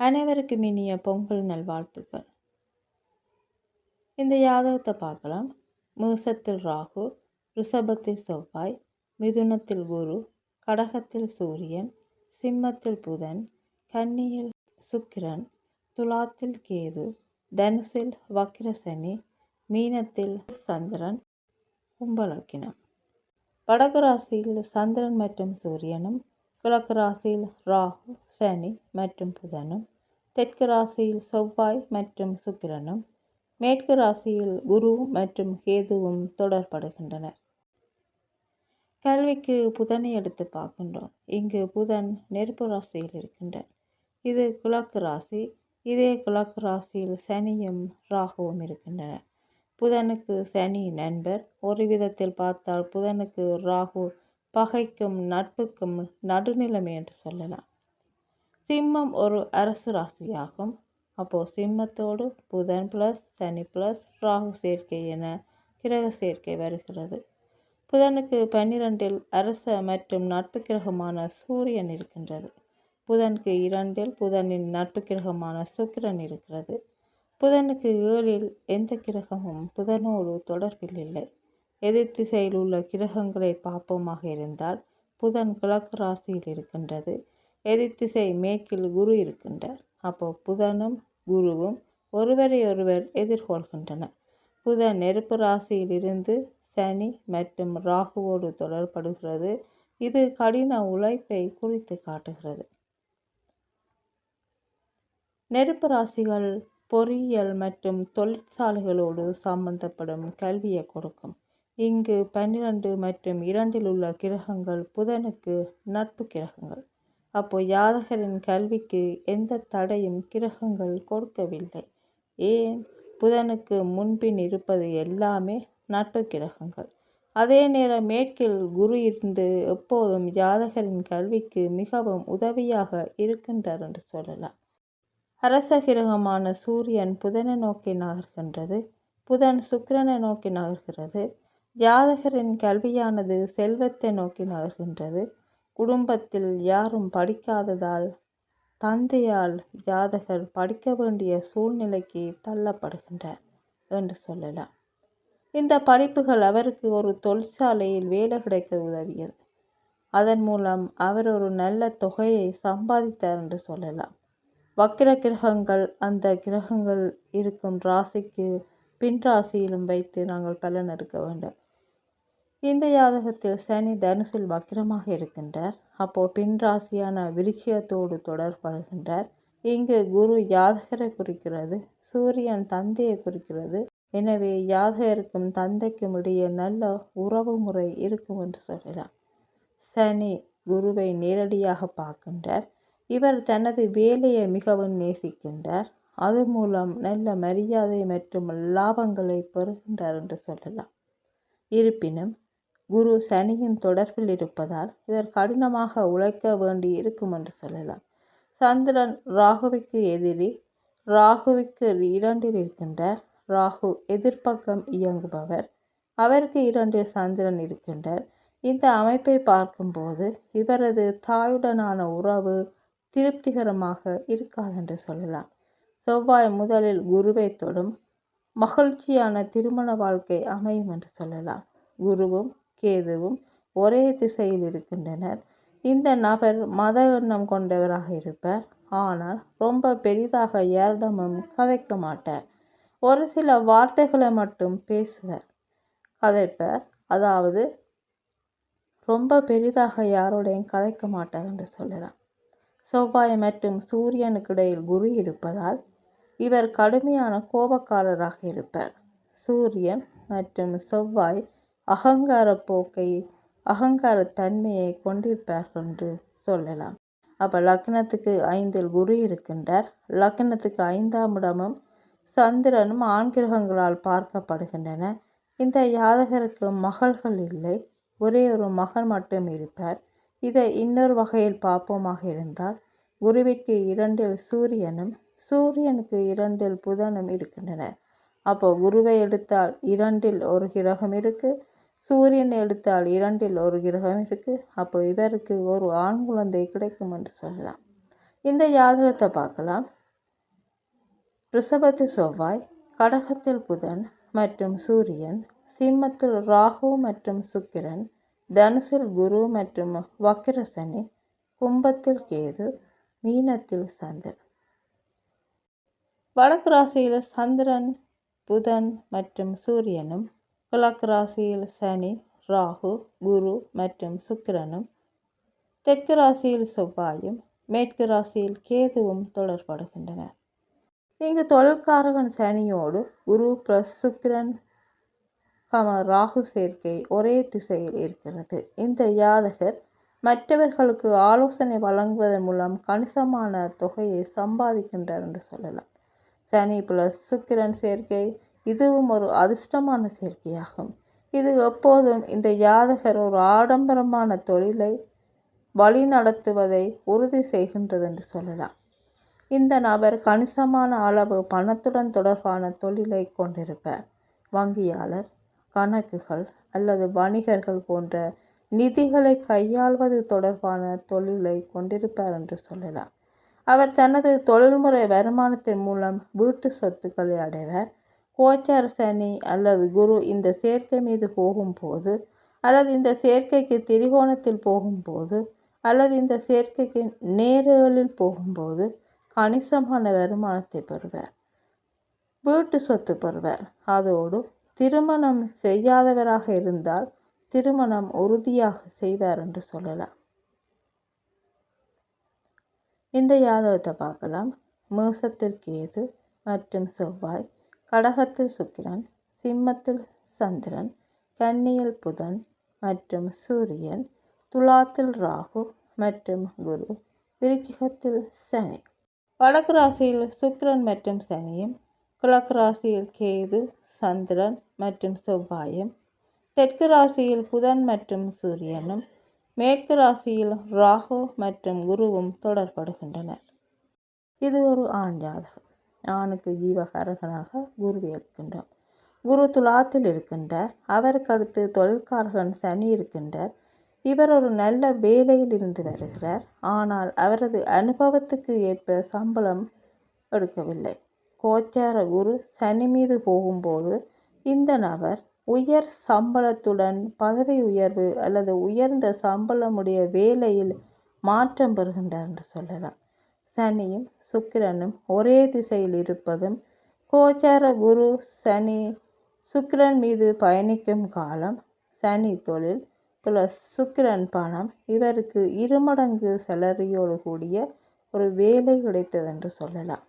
அனைவருக்கும் இனிய பொங்கல் நல்வாழ்த்துக்கள். இந்த யாதகத்தை பார்க்கலாம். மேசத்தில் ராகு ரிஷபத்தில் செவ்வாய் மிதுனத்தில் குரு கடகத்தில் சூரியன் சிம்மத்தில் புதன் கன்னியில் சுக்கிரன் துலாத்தில் கேது தனுசில் வக்கிரசனி மீனத்தில் சந்திரன் கும்பலக்கினம். வடகு ராசியில் சந்திரன் மற்றும் சூரியனும் கிழக்கு ராசியில் ராகு சனி மற்றும் புதனும் தெற்கு ராசியில் செவ்வாய் மற்றும் சுக்கிரனும் மேற்கு ராசியில் குரு மற்றும் கேதுவும் தொடர்படுகின்றன கல்விக்கு புதனை எடுத்து பார்க்கின்றோம். இங்கு புதன் நெருப்பு ராசியில் இருக்கின்றார். இது கிழக்கு ராசி. இதே கிழக்கு ராசியில் சனியும் ராகுவும் இருக்கின்றன புதனுக்கு சனி நண்பர். ஒரு விதத்தில் பார்த்தால் புதனுக்கு ராகு பகைக்கும் நட்புக்கும் நடுநிலைமை என்று சொல்லலாம். சிம்மம் ஒரு அரசு ராசியாகும். அப்போது சிம்மத்தோடு புதன் ப்ளஸ் சனி ப்ளஸ் ராகு சேர்க்கை என கிரக சேர்க்கை வருகிறது. புதனுக்கு பன்னிரெண்டில் அரச மற்றும் நட்பு கிரகமான சூரியன் இருக்கின்றது. புதனுக்கு இரண்டில் புதனின் நட்பு கிரகமான சுக்கிரன் இருக்கிறது. புதனுக்கு ஏழில் எந்த கிரகமும் புதனோடு தொடர்பில் இல்லை. எதிர் திசையில் உள்ள கிரகங்களை பார்ப்போமாக இருந்தால் புதன் கிழக்கு ராசியில் இருக்கின்றது. எதிர்த்திசை மேற்கில் குரு இருக்கின்றார். அப்போ புதனும் குருவும் ஒருவரை ஒருவர் எதிர்கொள்கின்றனர் புதன் நெருப்பு ராசியில் இருந்து சனி மற்றும் ராகுவோடு தொடர்படுகிறது. இது கடின உழைப்பை குறித்து காட்டுகிறது. நெருப்பு ராசிகள் பொறியியல் மற்றும் தொழிற்சாலைகளோடு சம்பந்தப்படும் கல்வியை கொடுக்கும். இங்கு பன்னிரண்டு மற்றும் இரண்டில் உள்ள கிரகங்கள் புதனுக்கு நட்பு கிரகங்கள். அப்போ யாதகரின் கல்விக்கு எந்த தடையும் கிரகங்கள் கொடுக்கவில்லை. ஏன்? புதனுக்கு முன்பின் இருப்பது எல்லாமே நட்பு கிரகங்கள். அதே நேரம் மேற்கில் குரு இருந்து எப்போதும் ஜாதகரின் கல்விக்கு மிகவும் உதவியாக இருக்கின்றார் என்று சொல்லலாம். அரச கிரகமான சூரியன் புதனை நோக்கி நகர்கின்றது. புதன் சுக்கிரனை நோக்கி நகர்கிறது. ஜாதகரின் கல்வியானது செல்வத்தை நோக்கி நகர்கின்றது. குடும்பத்தில் யாரும் படிக்காததால் தந்தையால் ஜாதகர் படிக்க வேண்டிய சூழ்நிலைக்கு தள்ளப்படுகின்றார் என்று சொல்லலாம். இந்த படிப்புகள் அவருக்கு ஒரு தொழிற்சாலையில் வேலை கிடைக்க உதவியது. அதன் மூலம் அவர் ஒரு நல்ல தொகையை சம்பாதித்தார் என்று சொல்லலாம். வக்கிர கிரகங்கள் அந்த கிரகங்கள் இருக்கும் ராசிக்கு பின் ராசியிலும் வைத்து நாங்கள் பலன் எடுக்க வேண்டும். இந்த ஜாதகத்தில் சனி தனுசில் வக்கிரமாக இருக்கின்றார். அப்போது பின் ராசியான விருச்சியத்தோடு தொடர்படுகின்றார் இங்கு குரு யாதகரை குறிக்கிறது சூரியன் தந்தையை குறிக்கிறது. எனவே யாதகருக்கும் தந்தைக்கும் இடையே நல்ல உறவு முறை இருக்கும் என்று சொல்லலாம். சனி குருவை நேரடியாக பார்க்கின்றார். இவர் தனது வேலையை மிகவும் நேசிக்கின்றார். அது மூலம் நல்ல மரியாதை மற்றும் லாபங்களை பெறுகின்றார் என்று சொல்லலாம். இருப்பினும் குரு சனியின் தொடர்பில் இருப்பதால் இவர் கடினமாக உழைக்க வேண்டி இருக்கும் என்று சொல்லலாம். சந்திரன் ராகுவிற்கு எதிரி ராகுவிற்கு இரண்டில் இருக்கின்றார். ராகு எதிர்ப்பக்கம் இயங்குபவர். அவருக்கு இரண்டில் சந்திரன் இருக்கின்றார். இந்த அமைப்பை பார்க்கும்போது இவரது தாயுடனான உறவு திருப்திகரமாக இருக்காது என்று சொல்லலாம். செவ்வாய் முதலில் குருவை தொடும் மகிழ்ச்சியான திருமண வாழ்க்கை அமையும் என்று சொல்லலாம். குருவும் கேதுவும் ஒரே திசையில் இருக்கின்றனர். இந்த நபர் மத எண்ணம் கொண்டவராக இருப்பார். ஆனால் ரொம்ப பெரிதாக யாரிடமும் கதைக்க மாட்டார். ஒரு சில வார்த்தைகளை மட்டும் பேசுவார். கதைப்பார் அதாவது ரொம்ப பெரிதாக யாரோடையும் கதைக்க மாட்டார் என்று சொல்லலாம். செவ்வாய் மற்றும் சூரியனுக்கு இடையில் குரு இருப்பதால் இவர் கடுமையான கோபக்காரராக இருப்பார். சூரியன் மற்றும் செவ்வாய் அகங்கார போக்கை அகங்கார தன்மையை கொண்டிருப்பார்கள் என்று சொல்லலாம். அப்போ லக்னத்துக்கு ஐந்தில் குரு இருக்கின்றார். லக்னத்துக்கு ஐந்தாம் இடமும் சந்திரனும் ஆண்கிரகங்களால் பார்க்கப்படுகின்றன. இந்த யாதகருக்கு மகள்கள் இல்லை. ஒரே ஒரு மகன் மட்டும் இருப்பார். இதை இன்னொரு வகையில் பார்ப்போமாக இருந்தால் குருவிற்கு இரண்டில் சூரியனும் சூரியனுக்கு இரண்டில் புதனும் இருக்கின்றன. அப்போ குருவை எடுத்தால் இரண்டில் ஒரு கிரகம் இருக்குது சூரியன் எடுத்தால் இரண்டில் ஒரு கிரகம் இருக்கு. அப்போ இவருக்கு ஒரு ஆண் குழந்தை கிடைக்கும் என்று சொல்லலாம். இந்த ஜாதகத்தை பார்க்கலாம். ரிஷபத்து செவ்வாய் கடகத்தில் புதன் மற்றும் சூரியன் சிம்மத்தில் ராகு மற்றும் சுக்கிரன் தனுசில் குரு மற்றும் வக்கிர சனி கும்பத்தில் கேது மீனத்தில் சந்திரன். வடக்கு ராசியில் சந்திரன் புதன் மற்றும் சூரியனும் கிழக்கு ராசியில் சனி ராகு குரு மற்றும் சுக்கிரனும் தெற்கு ராசியில் செவ்வாயும் மேற்கு ராசியில் கேதுவும் தொடர்படுகின்றன இங்கு தொழிற்காரகன் சனியோடு குரு பிளஸ் சுக்கிரன் கம ராகு சேர்க்கை ஒரே திசையில் இருக்கிறது. இந்த யாதகர் மற்றவர்களுக்கு ஆலோசனை வழங்குவதன் மூலம் கணிசமான தொகையை சம்பாதிக்கின்றார் என்று சொல்லலாம். சனி பிளஸ் சுக்கிரன் சேர்க்கை இதுவும் ஒரு அதிர்ஷ்டமான சேர்க்கையாகும். இது எப்போதும் இந்த யாதகர் ஒரு ஆடம்பரமான தொழிலை வழி நடத்துவதை உறுதி செய்கின்றது என்று சொல்லலாம். இந்த நபர் கணிசமான அளவு பணத்துடன் தொடர்பான தொழிலை கொண்டிருப்பார். வங்கியாளர் கணக்குகள் அல்லது வணிகர்கள் போன்ற நிதிகளை கையாள்வது தொடர்பான தொழிலை கொண்டிருப்பார் என்று சொல்லலாம். அவர் தனது தொழில்முறை வருமானத்தின் மூலம் வீட்டு சொத்துக்களை அடைவார். கோச்சார சனி அல்லது குரு இந்த சேர்க்கை மீது போகும்போது அல்லது இந்த சேர்க்கைக்கு திரிகோணத்தில் போகும்போது அல்லது இந்த சேர்க்கைக்கு நேர்களில் போகும்போது கணிசமான வருமானத்தை பெறுவார். வீட்டு சொத்து பெறுவார். அதோடு திருமணம் செய்யாதவராக இருந்தால் திருமணம் உறுதியாக செய்வார் என்று சொல்லலாம். இந்த யாதவத்தை பார்க்கலாம். மேசத்தில் கேது மற்றும் செவ்வாய். கடகத்தில் சுக்கிரன் சிம்மத்தில் சந்திரன் கன்னியில் புதன் மற்றும் சூரியன் துலாத்தில் ராகு மற்றும் குரு விருச்சிகத்தில் சனி. வடக்கு ராசியில் சுக்கிரன் மற்றும் சனியும் கிழக்கு ராசியில் கேது சந்திரன் மற்றும் செவ்வாயும் தெற்கு ராசியில் புதன் மற்றும் சூரியனும் மேற்கு ராசியில் ராகு மற்றும் குருவும் தொடர்படுகின்றனர். இது ஒரு ஆண் ஜாதகம். ஆணுக்கு ஜீவகாரகனாக குரு இருக்கின்றார். குரு துலாத்தில் இருக்கின்றார். அவருக்கு அடுத்து தொழிற்காரகன் சனி இருக்கின்றார். இவர் ஒரு நல்ல வேலையில் இருந்து வருகிறார். ஆனால் அவரது அனுபவத்துக்கு ஏற்ப சம்பளம் எடுக்கவில்லை. கோச்சார குரு சனி மீது போகும்போது இந்த நபர் உயர் சம்பளத்துடன் பதவி உயர்வு அல்லது உயர்ந்த சம்பளமுடைய வேலையில் மாற்றம் பெறுகின்றார் என்று சொல்லலாம். சனியும் சுக்கிரனும் ஒரே திசையில் இருப்பதும் கோச்சார குரு சனி சுக்கிரன் மீது பயணிக்கும் காலம் சனி தொழில் பிளஸ் சுக்கிரன் பணம் இவருக்கு இருமடங்கு செலரியோடு கூடிய ஒரு வேலை கிடைத்தது என்று சொல்லலாம்.